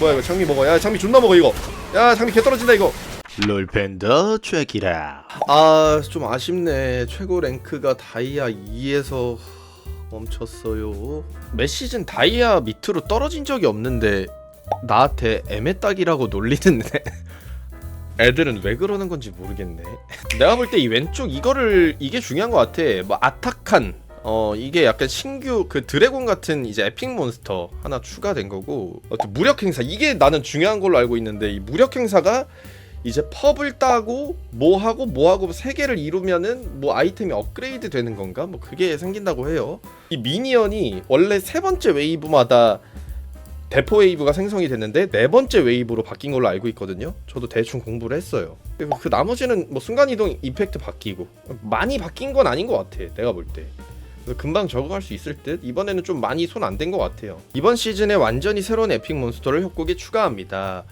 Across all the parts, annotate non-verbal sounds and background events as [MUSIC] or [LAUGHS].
뭐야 이거 장미 먹어. 야 장미 존나 먹어 이거. 야 장미 개 떨어진다 이거. 롤팬더 트랙이라. 아 좀 아쉽네. 최고 랭크가 다이아 2에서 멈췄어요. 몇 시즌 다이아 밑으로 떨어진 적이 없는데 나한테 애매딱이라고 놀리는데 애들은 왜 그러는 건지 모르겠네. 내가 볼 때 이 왼쪽 이거를 이게 중요한 것 같아. 뭐 아타칸 어 이게 약간 신규 그 드래곤 같은 이제 에픽 몬스터 하나 추가된 거고 어떤 무력 행사 이게 나는 중요한 걸로 알고 있는데 이 무력 행사가 이제 펍을 따고 뭐 하고 뭐 하고 세 개를 이루면은 뭐 아이템이 업그레이드 되는 건가? 뭐 그게 생긴다고 해요. 이 미니언이 원래 세 번째 웨이브마다 대포 웨이브가 생성이 됐는데 네 번째 웨이브로 바뀐 걸로 알고 있거든요. 저도 대충 공부를 했어요. 그 나머지는 뭐 순간 이동 이펙트 바뀌고 많이 바뀐 건 아닌 것 같아. 내가 볼 때. 금방 적응할 수 있을 듯 이번에는 좀 많이 손 안 댄 것 같아요. 이번 시즌에 완전히 새로운 에픽 몬스터를 협곡에 추가합니다.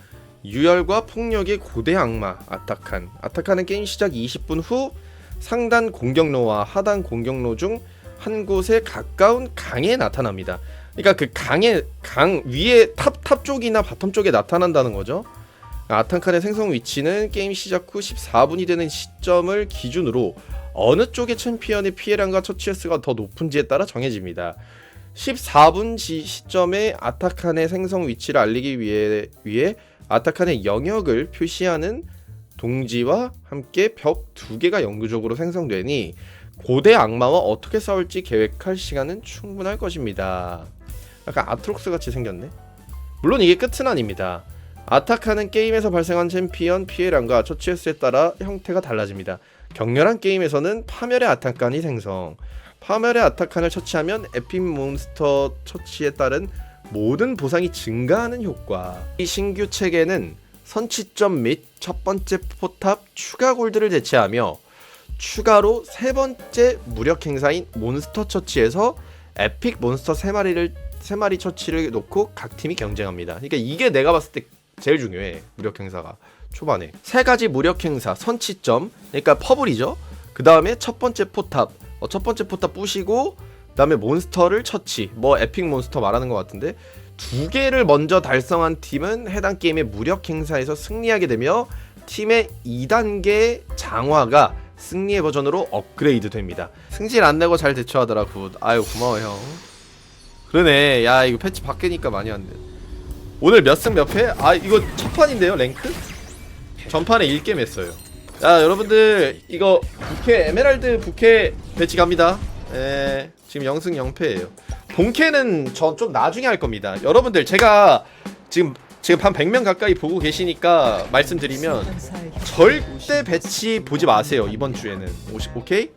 유혈과 폭력의 고대 악마 아타칸 아타칸은 게임 시작 20분 후 상단 공격로와 하단 공격로 중 한 곳에 가까운 강에 나타납니다. 그러니까 그 강에 강 위에 탑 탑 쪽이나 바텀 쪽에 나타난다는 거죠. 아타칸의 생성 위치는 게임 시작 후 14분이 되는 시점을 기준으로 어느 쪽의 챔피언의 피해량과 처치 횟수가 더 높은지에 따라 정해집니다. 14분 시 시점에 아타칸의 생성 위치를 알리기 위해 위해 아타칸의 영역을 표시하는 동지와 함께 벽 두 개가 영구적으로 생성되니 고대 악마와 어떻게 싸울지 계획할 시간은 충분할 것입니다. 약간 아트록스 같이 생겼네. 물론 이게 끝은 아닙니다. 아타칸은 게임에서 발생한 챔피언 피해량과 처치 횟수에 따라 형태가 달라집니다. 격렬한 게임에서는 파멸의 아타칸이 생성. 파멸의 아타칸을 처치하면 에픽 몬스터 처치에 따른 모든 보상이 증가하는 효과. 이 신규 체계는 선취점 및 첫 번째 포탑 추가 골드를 대체하며 추가로 세 번째 무력 행사인 몬스터 처치에서 에픽 몬스터 세 마리를 세 마리 처치를 놓고 각 팀이 경쟁합니다. 그러니까 이게 내가 봤을 때 제일 중요해 무력 행사가 초반에 세 가지 무력 행사 선취점 그러니까 퍼블이죠. 그 다음에 첫 번째 포탑 어, 첫 번째 포탑 부시고 그 다음에 몬스터를 처치 뭐 에픽 몬스터 말하는 것 같은데 두 개를 먼저 달성한 팀은 해당 게임의 무력 행사에서 승리하게 되며 팀의 2단계 장화가 승리의 버전으로 업그레이드 됩니다. 승질 안 내고 잘 대처하더라 굿. 아유 고마워 형. 그러네. 야 이거 패치 바뀌니까 많이 왔네. 오늘 몇 승 몇 패? 아 이거 첫 판인데요 랭크? 전판에 1게임 했어요. 자 여러분들 이거 부캐 에메랄드 부캐 배치 갑니다. 에 지금 0승 0패예요. 본캐는 저좀 나중에 할 겁니다. 여러분들 제가 지금 지금 한 100명 가까이 보고 계시니까 말씀드리면 절대 배치 보지 마세요 이번 주에는 오케이?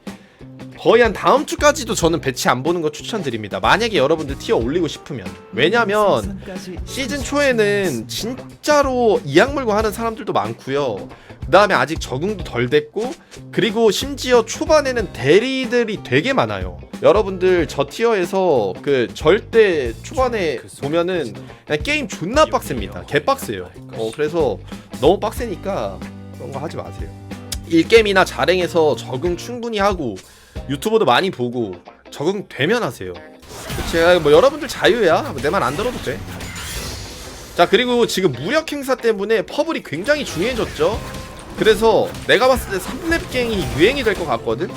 거의 한 다음 주까지도 저는 배치 안 보는 거 추천드립니다. 만약에 여러분들 티어 올리고 싶으면. 왜냐면 시즌 초에는 진짜로 이악 물고 하는 사람들도 많고요. 그 다음에 아직 적응도 덜 됐고 그리고 심지어 초반에는 대리들이 되게 많아요. 여러분들 저 티어에서 그 절대 초반에 보면은 그냥 게임 존나 빡셉니다. 개빡세요. 어 그래서 너무 빡세니까 그런 거 하지 마세요. 1게임이나 자랭에서 적응 충분히 하고 유튜버도 많이 보고 적응되면 하세요. 제가 뭐 여러분들 자유야. 내 말 안 들어도 돼. 자 그리고 지금 무력 행사 때문에 퍼블이 굉장히 중요해졌죠? 그래서 내가 봤을 때 3렙 갱이 유행이 될 것 같거든?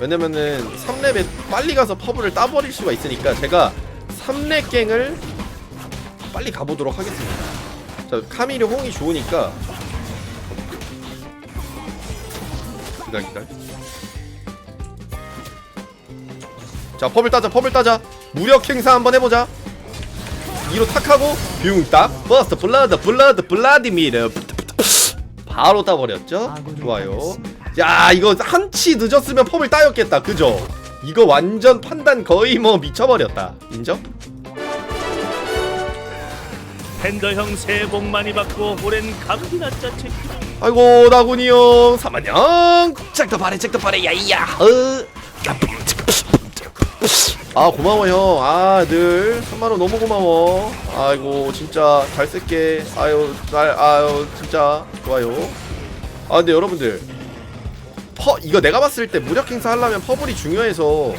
왜냐면은 3렙에 빨리 가서 퍼블을 따버릴 수가 있으니까 제가 3렙 갱을 빨리 가보도록 하겠습니다. 자 카밀이 호응이 좋으니까. 기다려 기다 자 퍼블 따자 퍼블 따자. 무력 행사 한번 해보자. 2로 탁하고 뷰딱. 버스트 블러드 블러드 블라디미르. 바로 따버렸죠? 좋아요. 야 이거 한치 늦었으면 펌을 따였겠다. 그죠? 이거 완전 판단 거의 뭐 미쳐버렸다. 인정? 팬더 형 새해 복 많이 받고 올해는 감기나 짜채 아이고 나군이 형 사만형 잭더 바래 잭더 바래. 야이야. 어. 아 고마워 형 아 늘 3만원 너무 고마워 아이고 진짜 잘 쓸게 아유 날 아유 진짜 좋아요 아 근데 여러분들 퍼 이거 내가 봤을 때 무력 행사 하려면 퍼블이 중요해서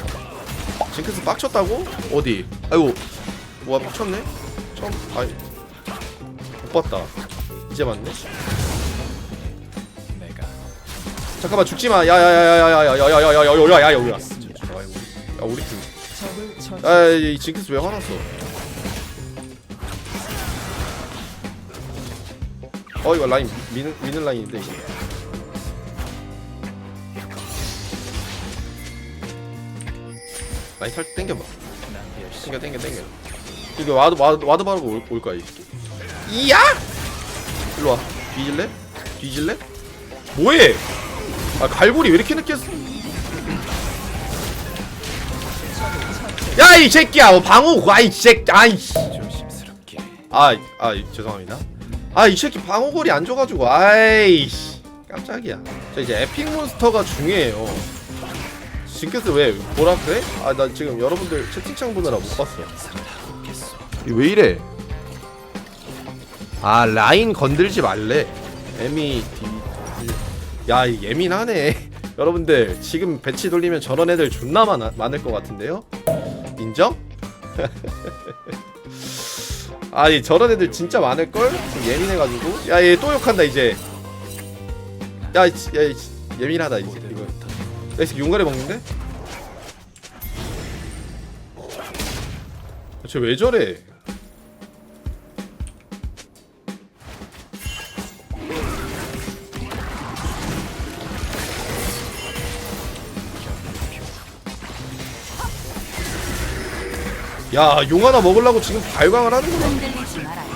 징크스 빡쳤다고? 어디? 아이고 뭐야 빡쳤네? 처음 아이 못 봤다 이제 봤네 잠깐만 죽지마 야야야야야야야야야야야야야야야 야 우리 팀 아이 징크스 왜 화났어? 어 이거 라인 미는 미는 라인인데 이거. 라인 살 땡겨봐. 땡겨 땡겨 땡겨. 이거 와드 와드 와드 바르고 올, 올 거야 이게 이야? 일로 와. 뒤질래? 뒤질래? 뭐해? 아 갈고리 왜 이렇게 늦게 야 이 새끼야. 뭐 방어 아이 새끼. 아이 아아 아, 죄송합니다. 아 이 새끼 방어골이 안 줘가지고. 아이씨. 깜짝이야. 자 이제 에픽 몬스터가 중요해요. 징크스 왜 뭐라 그래? 아 나 지금 여러분들 채팅창 보느라 못 봤어. 이거 왜 이래? 아 라인 건들지 말래. 에미 디... 야이 예민하네. [LAUGHS] 여러분들 지금 배치 돌리면 저런 애들 존나 많아, 많을 것 같은데요? 인정? 아니 저런 애들 진짜 많을걸? 좀 예민해가지고 야 얘 또 욕한다 이제 야, 이 씨, 야이 씨, 예민하다 이제 이거 야, 이 새끼 용가리 먹는데? 쟤 왜 저래? 야, 용 하나 먹으려고 지금 발광을. 흔들리지 말아요.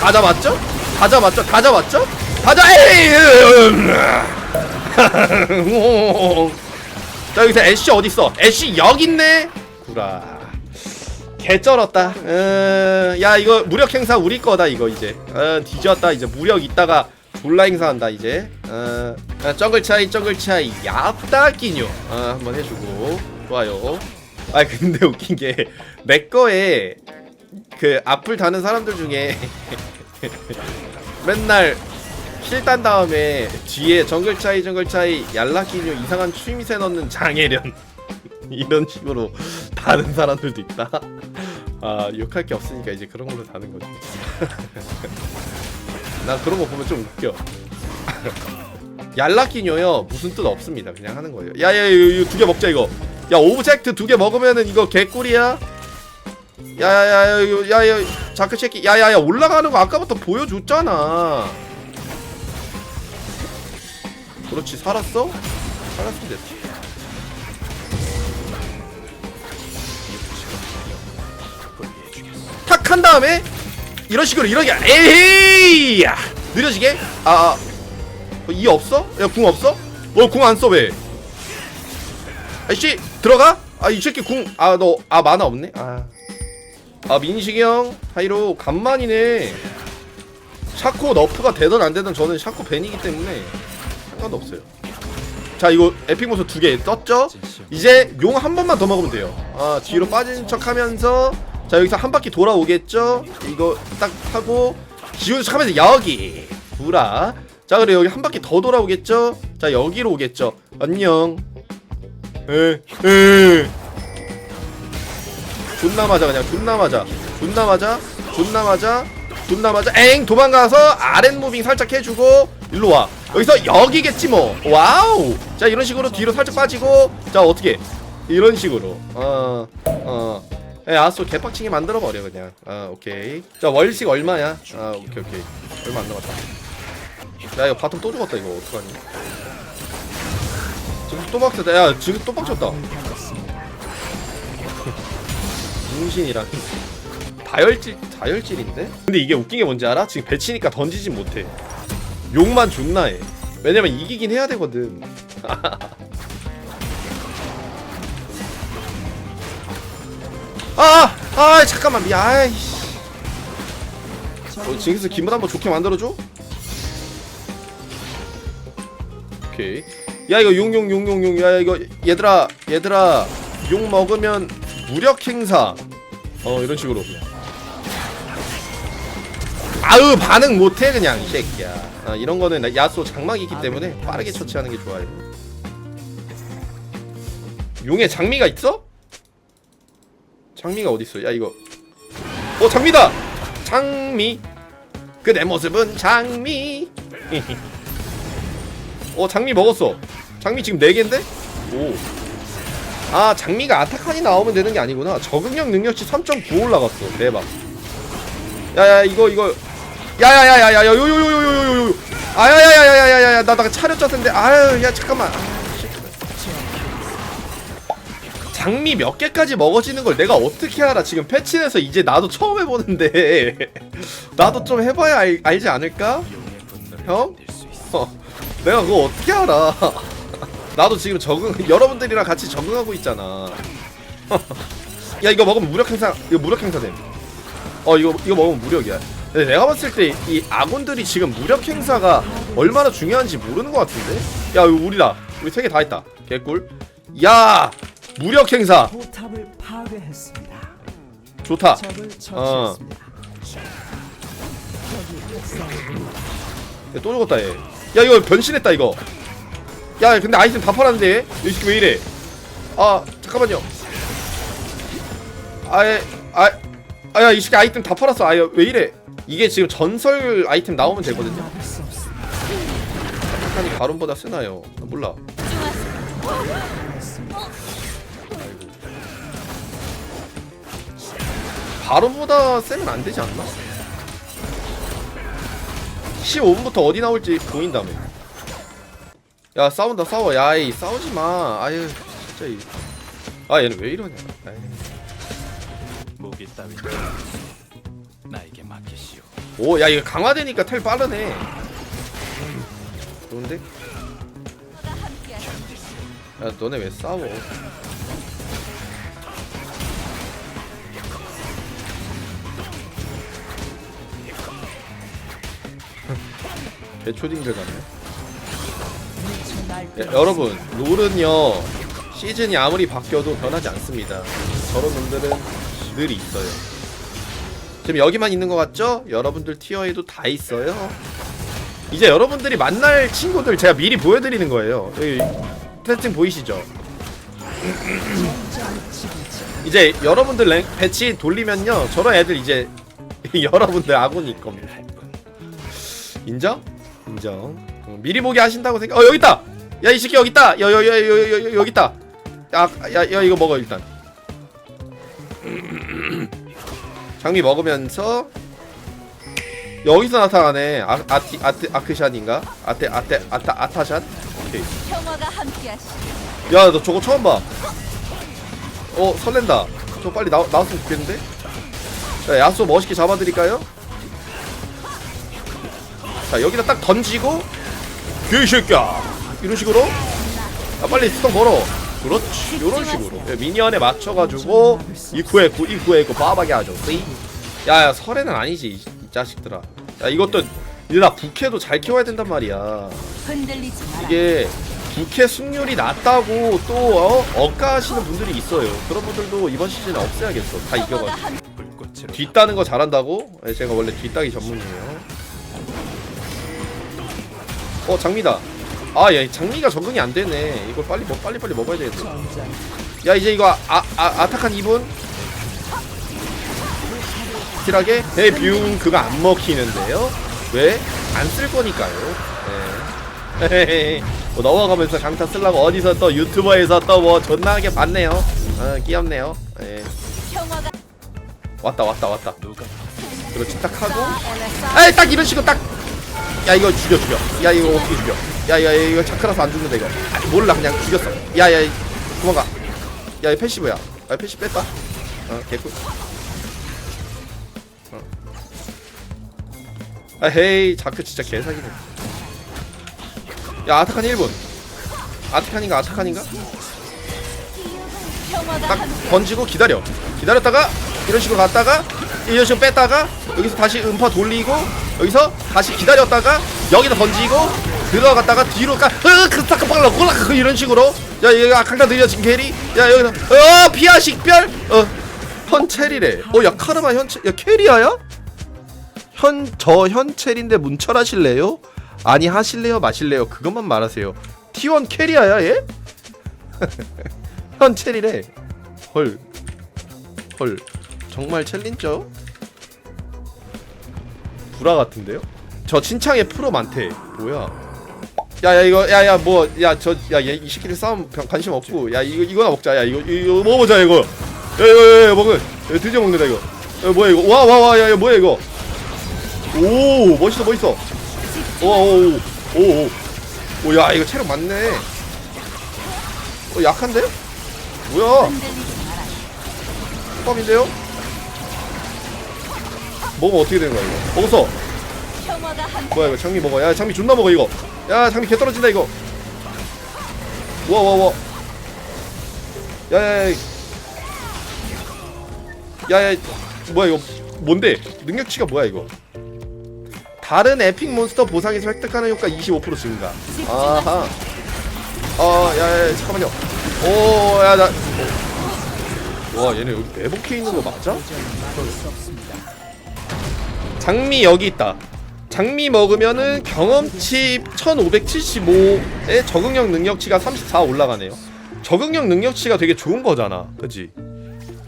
다 잡았죠? 다 잡았죠? 다 잡았죠? 다 잡, 에이! [LAUGHS] 자, 여기서 애쉬 어딨어? 애쉬 여기 있네? 구라. 개쩔었다. 어, 야, 이거 무력 행사 우리 거다, 이거 이제. 어, 뒤졌다. 이제 무력 있다가 졸라 행사한다, 이제. 어, 아, 정글 차이, 정글 차이. 얍다 끼뇨. 어, 한번 해주고. 좋아요. 아, 근데 웃긴 게, 내 거에 그 앞을 다는 사람들 중에 [LAUGHS] 맨날 킬딴 다음에 뒤에 정글 차이 정글 차이 얄라키뇨 이상한 추임새 넣는 장애련 [LAUGHS] 이런 식으로 다는 사람들도 있다. 아 욕할 게 없으니까 이제 그런 걸로 다는 거지. [LAUGHS] 나 그런 거 보면 좀 웃겨. 얄라키뇨요 무슨 뜻 없습니다. 그냥 하는 거예요. 야야 이거 두 개 먹자 이거. 야 오브젝트 두 개 먹으면은 이거 개꿀이야. 야야야 야야 자크 체키 야야야 올라가는 거 아까부터 보여줬잖아. 그렇지 살았어? 살았으면 됐지. 탁 한 다음에 이런 식으로 이러게 에이 야 느려지게 아 이 없어? 야 궁 없어? 어궁안 써 왜? 아이씨 들어가? 아 이 새끼 궁 아 너 아 만화 없네 아. 아 민식이 형 하이로 간만이네 샤코 너프가 되든 안 되든 저는 샤코 벤이기 때문에 상관도 없어요 자 이거 에픽 모습 두 개 떴죠? 이제 용 한 번만 더 먹으면 돼요 아 뒤로 빠진 척 하면서 자 여기서 한 바퀴 돌아오겠죠? 이거 딱 하고 기운 척 하면서 여기 구라 자 그래 여기 한 바퀴 더 돌아오겠죠? 자 여기로 오겠죠? 안녕. 에 에. 존나 맞아 그냥 존나 맞아. 존나 맞아? 존나 맞아? 존나 맞아? 엥 도망가서 아랫 무빙 살짝 해주고 일로 와. 여기서 여기겠지 뭐. 와우! 자 이런 식으로 뒤로 살짝 빠지고 자 어떻게? 이런 식으로. 어어. 에 아쏘 개빡치게 만들어 버려 그냥. 아 오케이. 자 월식 얼마야? 아 오케이 오케이. 얼마 안 남았다 야 이거 바텀 또 죽었다 이거 어떡하니 지금 또 박쳤다 야 지금 또 박쳤다 [LAUGHS] 문신이라니 다혈질 다혈질인데? 근데 이게 웃긴 게 뭔지 알아? 지금 배치니까 던지진 못해 욕만 존나 해 왜냐면 이기긴 해야 되거든 [LAUGHS] 아! 아 잠깐만 미안 아이씨 어, 징크스 기분 한번 좋게 만들어줘? 오케이. 야 이거 용용용용용. 야 이거 얘들아 얘들아. 용 먹으면 무력 행사. 어 이런 식으로. 아으 반응 못해 그냥 이 새끼야. 아, 이런 거는 나- 야수 장막이 있기 때문에 빠르게 처치하는 게 좋아요. 용에 장미가 있어? 장미가 어딨어? 야 이거. 어 장미다! 장미. 그 내 모습은 장미 [LAUGHS] 어 장미 먹었어 장미 지금 4개인데? 오 아 장미가 아타칸이 나오면 되는 게 아니구나 적응력 능력치 3.9 올라갔어 대박 야야 이거 이거 야야야야야 요요요요요요요 아야야야야야야야 나나 차려 짰는데 아유 야 잠깐만 아, 씨. 장미 몇 개까지 먹어지는 걸 내가 어떻게 알아 지금 패치돼서 이제 나도 처음 해보는데 나도 좀 해봐야 알, 알지 않을까? 형? 어, 내가 그거 어떻게 알아? [LAUGHS] 나도 지금 적응 여러분들이랑 같이 적응하고 있잖아. [LAUGHS] 야 이거 먹으면 무력 행사 이거 무력 행사됨. 어 이거 이거 먹으면 무력이야. 근데 내가 봤을 때 이 아군들이 지금 무력 행사가 얼마나 중요한지 모르는 것 같은데? 야 우리다. 우리 세 개 다 했다. 개꿀. 야 무력 행사. 좋다. 적을 어. 처치했습니다. 야, 또 죽었다 얘. 야 이거 변신했다 이거. 야 근데 아이템 다 팔았는데 얘? 이 새끼 왜 이래? 아 잠깐만요. 아예 아 아야 이 새끼 아이템 다 팔았어. 아야 왜 이래? 이게 지금 전설 아이템 나오면 되거든요. 아니 가론보다 쓰나요? 나 몰라. 바론보다 세면 안 되지 않나? 15분부터 어디 나올지 보인다며. 야 싸운다 싸워 야이 싸우지 마. 아유 진짜 이. 아 얘는 왜 이러냐. 아이. 무기 따위 나에게 맡기시오. 오, 야 이거 강화되니까 텔 빠르네. 좋은데? 야 너네 왜 싸워? 개초딩들 같네. 야, 여러분 롤은요 시즌이 아무리 바뀌어도 변하지 않습니다. 저런 놈들은 늘 있어요. 지금 여기만 있는 것 같죠? 여러분들 티어에도 다 있어요. 이제 여러분들이 만날 친구들 제가 미리 보여드리는 거예요. 여기 채팅 보이시죠? [CLEARS THROAT] 이제 여러분들 랭, 배치 돌리면요 저런 애들 이제 [LAUGHS] 여러분들 아군일 겁니다. 인정? 인정. 어, 미리 보기 하신다고 생각. 어 여기 있다. 야 이 새끼 여기 있다. 여여여여 여기 있다. 야야 야, 이거 먹어 일단. [CLEARS THROAT] 장미 먹으면서 여기서 나타나네. 아 아티 아트 아크샷인가? 아테 아테 아타 아타샷. 오케이. 평화가 함께하시. 야너 저거 처음 봐. 어 설렌다. 저 빨리 나 나왔으면 좋겠는데. 자 야수 멋있게 잡아드릴까요? 자 여기다 딱 던지고 개새끼야 이런 식으로. 아 빨리 스톤 걸어. 그렇지 이런 식으로 예, 미니언에 맞춰가지고 입구에 구 입구에 있고 빠박이 하죠. 쓰이. 야야 설에는 아니지 이, 이 자식들아. 야 이것도 나 부캐도 잘 키워야 된단 말이야. 이게 부캐 승률이 낮다고 또 어? 억까하시는 분들이 있어요. 그런 분들도 이번 시즌에 없애야겠어. 다 이겨가지고. 뒷따는 거 잘한다고? 네, 제가 원래 뒷따기 전문이에요. 어 장미다. 아, 야, 장미가 적응이 안 되네. 이걸 빨리 뭐 빨리 빨리 먹어야 되겠네. 야, 이제 이거 아, 아 아타칸 2분. 확실하게 데뷔 그거 안 먹히는데요. 왜? 안 쓸 거니까요. 네. 뭐 [LAUGHS] 넘어가면서 강타 쓰려고 어디서 또 유튜버에서 또 뭐 존나게 봤네요. 어, 귀엽네요. 예. 평화가 왔다 왔다 왔다. 그렇지 딱 하고 아이 딱 이런 식으로 딱. 야 이거 죽여 죽여. 야 이거 어떻게 죽여? 야야 이거 차크라서 안 죽는다 이거. 아, 몰라 그냥 죽였어. 야야 도망가. 야이 패시브야. 아 패시 뺐다. 어 개꿀. 어. 아 헤이 자크 진짜 개사기네. 야 아타칸 1분. 아타칸인가 아타칸인가? 딱 던지고 기다려. 기다렸다가 이런 식으로 갔다가 이런 식으로 뺐다가 여기서 다시 음파 돌리고 여기서 다시 기다렸다가 여기다 던지고 들어갔다가 뒤로 까 으그 타카 빨라 골라 이런 식으로. 야 얘가 강타 들려 지금 캐리. 야 여기서 어 피아 식별? 어 현체리래. 어 야 카르마 현체 야 캐리아야? 현 저 현체리인데 문철하실래요? 아니 하실래요 마실래요? 그것만 말하세요. T1 캐리아야 얘 [LAUGHS] 현체리래. 헐. 헐. 정말 챌린저? 구라 같은데요? 저 친창에 프로 많대. 뭐야? 야야 이거 야야 뭐 야 저야얘이 시끼리 싸움 별- 관심 없고. 야 이거 이거나 먹자. 야 이거 이거 먹어보자 이거. 야 이거 야, 야 먹어. 야, 드디어 먹는다 이거. 야 뭐야 이거? 와 와 와야 뭐야 이거? 오 멋있어 멋있어. 오오오오오야 이거 체력 많네. 어 약한데 뭐야. 껌인데요? 먹으면 어떻게 되는 거야 이거? 먹었어. 뭐야 이거 장미 먹어. 야 장미 존나 먹어 이거. 야 장미 개 떨어진다 이거. 와와와. 야야야 야야 뭐야 이거 뭔데? 능력치가 뭐야 이거? 다른 에픽 몬스터 보상에서 획득하는 효과 25% 증가. 아하. 어 야 야 잠깐만요 오야 나 와 얘네 여기 매복해 있는 거 맞아? 장미 여기 있다 장미 먹으면은 경험치 1575에 적응력 능력치가 34 올라가네요. 적응력 능력치가 되게 좋은 거잖아. 그지?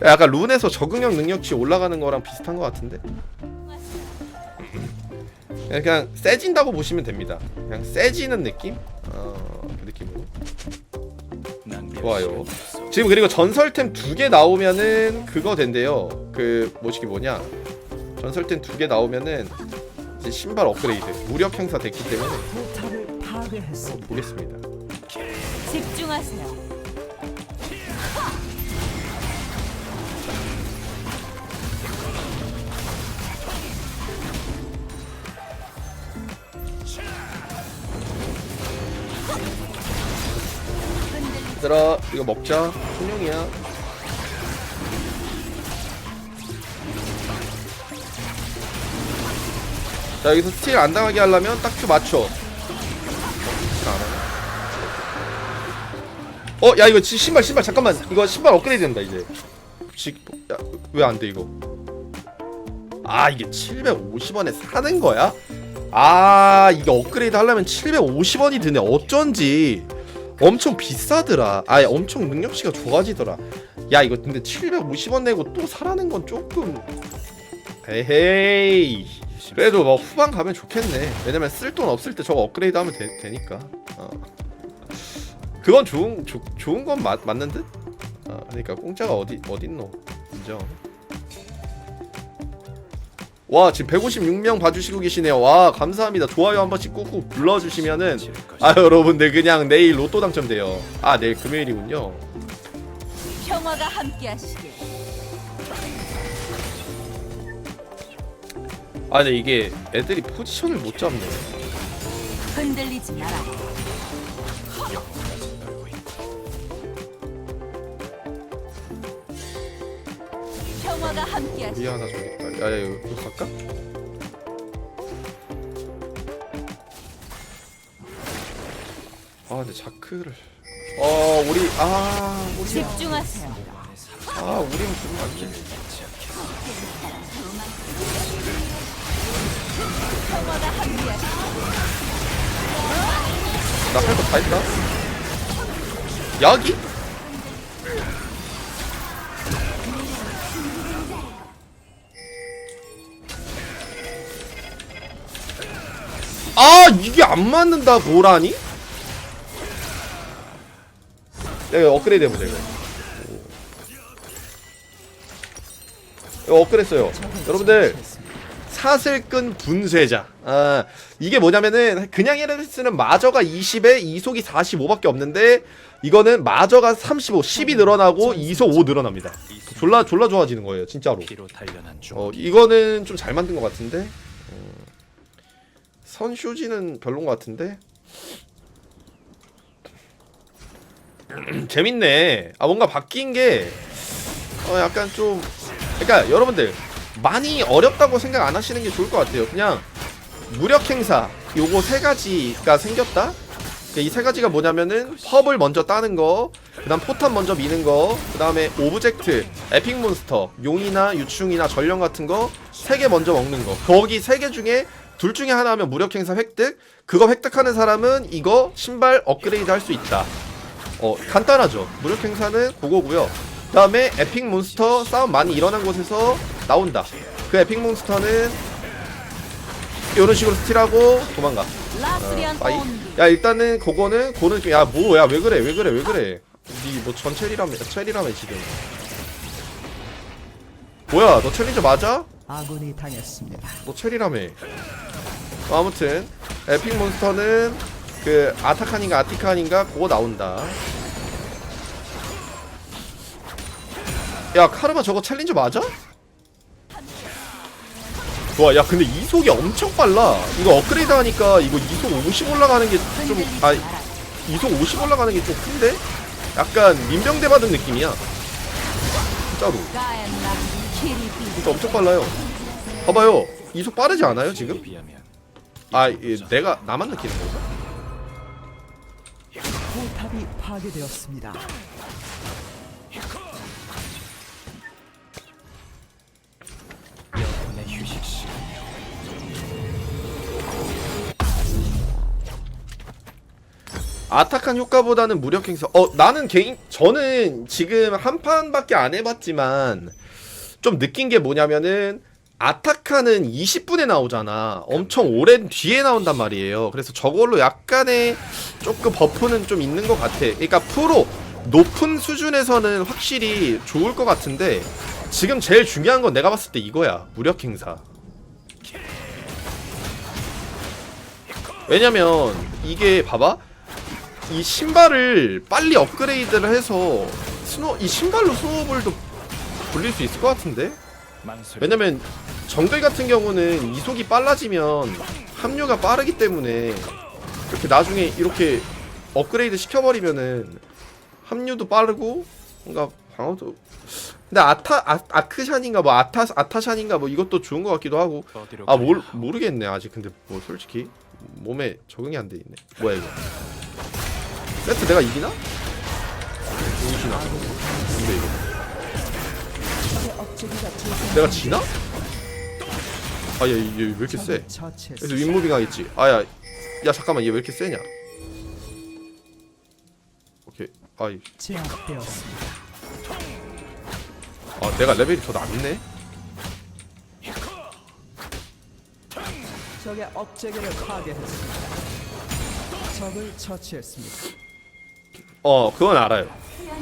약간 룬에서 적응력 능력치 올라가는 거랑 비슷한 것 같은데? 그냥 세진다고 보시면 됩니다. 그냥 세지는 느낌? 어, 그 느낌으로. 좋아요. 지금 그리고 전설템 두 개 나오면은 그거 된대요. 그 뭐시기 뭐냐? 전설템 두 개 나오면은 이제 신발 업그레이드 무력 행사 됐기 때문에. 보겠습니다. 집중하세요. 얘들아 이거 먹자. 청룡이야. 자 여기서 스틸 안 당하게 하려면 딱 큐 맞춰. 어, 야 이거 지- 신발 신발 잠깐만 이거 신발 업그레이드 된다 이제. 왜안 돼 이거? 아 이게 750원에 사는 거야? 아 이게 업그레이드 하려면 750원이 드네 어쩐지 엄청 비싸더라. 아 엄청 능력치가 좋아지더라. 야 이거 근데 750원 내고 또 사라는 건 조금 에헤이. 그래도 뭐 후반 가면 좋겠네. 왜냐면 쓸 돈 없을 때 저거 업그레이드 하면 되, 되니까. 어. 그건 좋은 조, 좋은 건 맞, 맞는 듯? 어, 그러니까 공짜가 어디 어딨노? 인정 와 지금 156명 봐주시고 계시네요. 와 감사합니다. 좋아요 한 번씩 꾹꾹 것이 아 여러분들 그냥 내일 로또 당첨돼요. 아 내일 금요일이군요. 평화가 함께하시길. 아 근데 이게 애들이 포지션을 못 잡네. 흔들리지 마라. 평화가 함께하시길. 우리 하나 저기 있다 야야 이거, 이거 갈까? 아 근데 자크를 어 우리 아 우리 집중하세요. 아 우리는 죽으면 안 돼 평화가 함께하시길. 나할 거다 했다 야기? 이게 안 맞는다 고라니? 야 이거 업그레이드 해보자 이거 이거 업그레이드 했어요 여러분들 사슬끈 분쇄자. 아, 이게 뭐냐면은 그냥 에르스는 마저가 20에 이속이 45밖에 없는데 이거는 마저가 35, 10이 늘어나고 이속 5 늘어납니다. 졸라 졸라 좋아지는 거예요, 진짜로. 어, 이거는 좀 잘 만든 것 같은데. 어, 선슈지는 별론 것 같은데. [CLEARS THROAT] 재밌네. 아 뭔가 바뀐 게 어, 약간 좀 그러니까 여러분들 많이 어렵다고 생각 안 하시는 게 좋을 것 같아요. 그냥 무력 행사 요거 세 가지가 생겼다. 이 세 가지가 뭐냐면은 펍을 먼저 따는 거, 그다음 포탄 먼저 미는 거, 그다음에 오브젝트, 에픽 몬스터, 용이나 유충이나 전령 같은 거 세 개 먼저 먹는 거. 거기 세 개 중에 둘 중에 하나 하면 무력 행사 획득. 그거 획득하는 사람은 이거 신발 업그레이드 할 수 있다. 어 간단하죠. 무력 행사는 그거고요. 그 다음에 에픽 몬스터 싸움 많이 일어난 곳에서 나온다. 그 에픽 몬스터는 이런 식으로 스틸하고 도망가. 빠이. 온기. 야 일단은 그거는 고는 야 뭐야 왜 그래 왜 그래 왜 그래 니뭐 전체리라며 체리라며 지금 뭐야 너 챌린저 맞아? 아군이 당했습니다. 너 체리라며 어, 아무튼 에픽 몬스터는 그 아타칸인가 아티칸인가 그거 나온다 야 카르마 저거 챌린저 맞아? 좋아 야 근데 이속이 엄청 빨라 이거 업그레이드 하니까 이거 이속 50 올라가는 게좀 흔들리지 아 마라. 이속 50 올라가는 게 좀 큰데? 약간 민병대 받은 느낌이야 진짜로 진짜 엄청 빨라요 봐봐요 이속 빠르지 않아요 지금? 아 예, 내가 나만 느끼는 건가? 포탑이 파괴되었습니다. 아타칸 효과보다는 무력 행사. 어 나는 개인 저는 지금 한 판밖에 안 해봤지만 좀 느낀 게 뭐냐면은 아타칸은 20분에 나오잖아. 엄청 오랜 뒤에 나온단 말이에요. 그래서 저걸로 약간의 조금 버프는 좀 있는 것 같아. 그러니까 프로 높은 수준에서는 확실히 좋을 것 같은데 지금 제일 중요한 건 내가 봤을 때 이거야. 무력 행사. 왜냐면 이게 봐봐. 이 신발을 빨리 업그레이드를 해서 스노 이 신발로 스노우볼도 돌릴 수 있을 것 같은데. 왜냐면 정글 같은 경우는 이속이 빨라지면 합류가 빠르기 때문에 이렇게 나중에 이렇게 업그레이드 시켜버리면은 합류도 빠르고 뭔가 방어도 근데 아타 아, 아크샨인가 뭐 아타 아타샨인가 뭐 이것도 좋은 것 같기도 하고. 아 뭘 모르겠네 아직. 근데 뭐 솔직히 몸에 적응이 안 돼 있네. 뭐야 이거? 세트 내가 이기나? 이기나? 근데 이거. 내가 지나? 아야 얘 왜 이렇게 세? 그래서. 윗무빙 하겠지 아야 야 잠깐만 얘 왜 이렇게 세냐 오케이 아이 제압되었습니다. 아 내가 레벨이 더 낮네 적의 억제기를 파괴했습니다. 적을 처치했습니다. 어 그건 알아요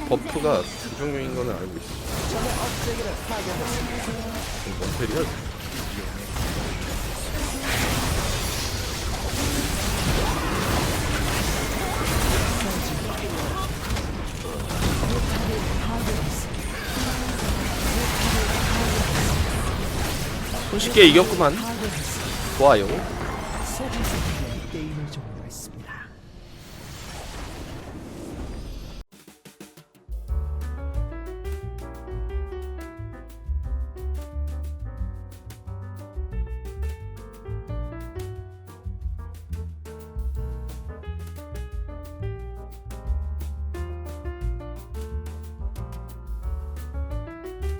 버프가 두 종류인 거는 알고 있어. 뭔 소리야 손쉽게 이겼구만. 좋아요